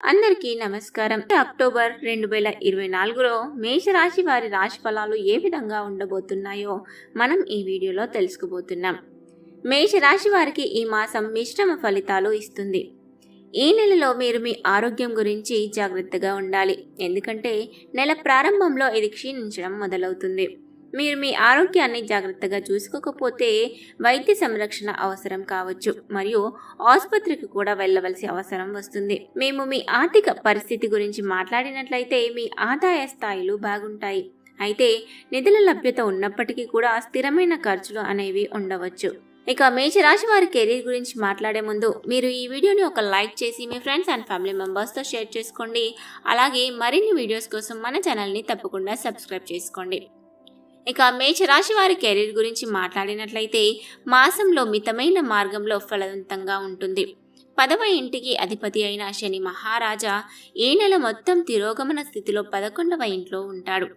అందరికీ నమస్కారం. అక్టోబర్ రెండు వేల ఇరవై నాలుగులో మేషరాశి వారి రాశి ఫలాలు ఏ విధంగా ఉండబోతున్నాయో మనం ఈ వీడియోలో తెలుసుకోబోతున్నాం. మేషరాశి వారికి ఈ మాసం మిశ్రమ ఫలితాలు ఇస్తుంది. ఈ నెలలో మీరు మీ ఆరోగ్యం గురించి జాగ్రత్తగా ఉండాలి. ఎందుకంటే నెల ప్రారంభంలో ఇది క్షీణించడం మొదలవుతుంది. మీరు మీ ఆరోగ్యాన్ని జాగ్రత్తగా చూసుకోకపోతే వైద్య సంరక్షణ అవసరం కావచ్చు. మరియు ఆసుపత్రికి కూడా వెళ్ళవలసి అవసరం వస్తుంది. మేము మీ ఆర్థిక పరిస్థితి గురించి మాట్లాడినట్లయితే మీ ఆదాయ స్థాయిలు బాగుంటాయి. అయితే నిధుల లభ్యత ఉన్నప్పటికీ కూడా స్థిరమైన ఖర్చులు అనేవి ఉండవచ్చు. ఇక మేషరాశి వారి కెరీర్ గురించి మాట్లాడే ముందు మీరు ఈ వీడియోని ఒక లైక్ చేసి మీ ఫ్రెండ్స్ అండ్ ఫ్యామిలీ మెంబర్స్తో షేర్ చేసుకోండి. అలాగే మరిన్ని వీడియోస్ కోసం మన ఛానల్ని తప్పకుండా సబ్స్క్రైబ్ చేసుకోండి. ఇక మేషరాశి వారి కెరీర్ గురించి మాట్లాడినట్లయితే మాసంలో మితమైన మార్గంలో ఫలవంతంగా ఉంటుంది. పదవ ఇంటికి అధిపతి అయిన శని మహారాజా ఈ నెల మొత్తం తిరోగమన స్థితిలో పదకొండవ ఇంట్లో ఉంటాడు.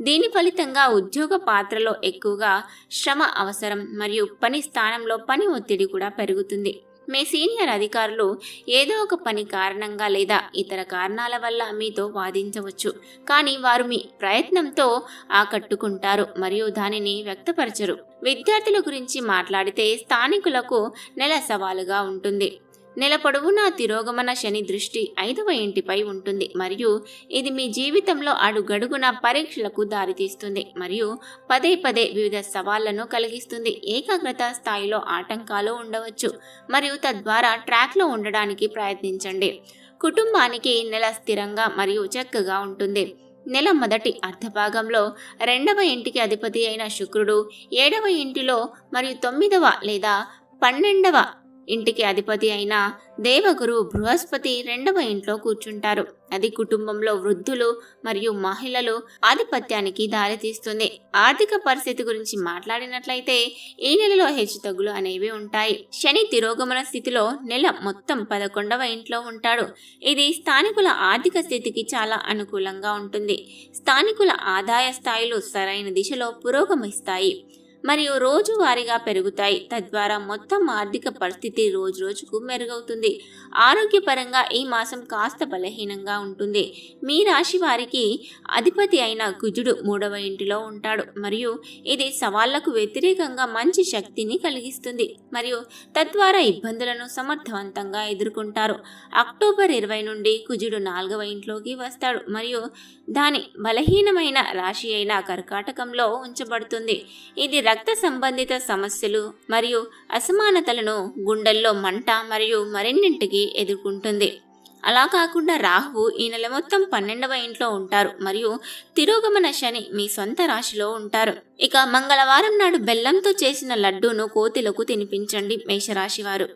దీని ఫలితంగా ఉద్యోగ పాత్రలో ఎక్కువగా శ్రమ అవసరం మరియు పని స్థానంలో పని ఒత్తిడి కూడా పెరుగుతుంది. మీ సీనియర్ అధికారులు ఏదో ఒక పని కారణంగా లేదా ఇతర కారణాల వల్ల మీతో వాదించవచ్చు. కానీ వారు మీ ప్రయత్నంతో ఆకట్టుకుంటారు మరియు దానిని వ్యక్తపరచరు. విద్యార్థుల గురించి మాట్లాడితే స్థానికులకు నెల సవాలుగా ఉంటుంది. నెల పొడవునా తిరోగమన శని దృష్టి ఐదవ ఇంటిపై ఉంటుంది. మరియు ఇది మీ జీవితంలో అడుగడుగున పరీక్షలకు దారితీస్తుంది. మరియు పదే పదే వివిధ సవాళ్ళను కలిగిస్తుంది. ఏకాగ్రత స్థాయిలో ఆటంకాలు ఉండవచ్చు. మరియు తద్వారా ట్రాక్లో ఉండడానికి ప్రయత్నించండి. కుటుంబానికి నెల స్థిరంగా మరియు చక్కగా ఉంటుంది. నెల మొదటి అర్ధభాగంలో రెండవ ఇంటికి అధిపతి అయిన శుక్రుడు ఏడవ ఇంటిలో మరియు తొమ్మిదవ లేదా పన్నెండవ ఇంటికి అధిపతి అయిన దేవగురు బృహస్పతి రెండవ ఇంట్లో కూర్చుంటారు. అది కుటుంబంలో వృద్ధులు మరియు మహిళలు ఆధిపత్యానికి దారితీస్తుంది ఆర్థిక పరిస్థితి గురించి మాట్లాడినట్లయితే ఈ నెలలో హెచ్చుతగ్గులు అనేవి ఉంటాయి. శని తిరోగమన స్థితిలో నెల మొత్తం పదకొండవ ఇంట్లో ఉంటాడు. ఇది స్థానికుల ఆర్థిక స్థితికి చాలా అనుకూలంగా ఉంటుంది. స్థానికుల ఆదాయ స్థాయిలు సరైన దిశలో పురోగమిస్తాయి. మరియు రోజువారీగా పెరుగుతాయి. తద్వారా మొత్తం ఆర్థిక పరిస్థితి రోజు రోజుకు మెరుగవుతుంది. ఆరోగ్యపరంగా ఈ మాసం కాస్త బలహీనంగా ఉంటుంది. మీ రాశి వారికి అధిపతి అయిన కుజుడు మూడవ ఇంటిలో ఉంటాడు. మరియు ఇది సవాళ్ళకు వ్యతిరేకంగా మంచి శక్తిని కలిగిస్తుంది. మరియు తద్వారా ఇబ్బందులను సమర్థవంతంగా ఎదుర్కొంటారు. అక్టోబర్ ఇరవై నుండి కుజుడు నాలుగవ ఇంట్లోకి వస్తాడు. మరియు దాని బలహీనమైన రాశి అయిన కర్కాటకంలో ఉంచబడుతుంది. ఇది రక్త సంబంధిత సమస్యలు మరియు అసమానతలను గుండెల్లో మంట మరియు మరిన్నింటికి ఎదుర్కొంటుంది. అలా కాకుండా రాహువు ఈ నెల మొత్తం పన్నెండవ ఇంట్లో ఉంటారు మరియు తిరోగమన శని మీ సొంత రాశిలో ఉంటారు. ఇక మంగళవారం నాడు బెల్లంతో చేసిన లడ్డూను కోతిలకు తినిపించండి మేషరాశి వారు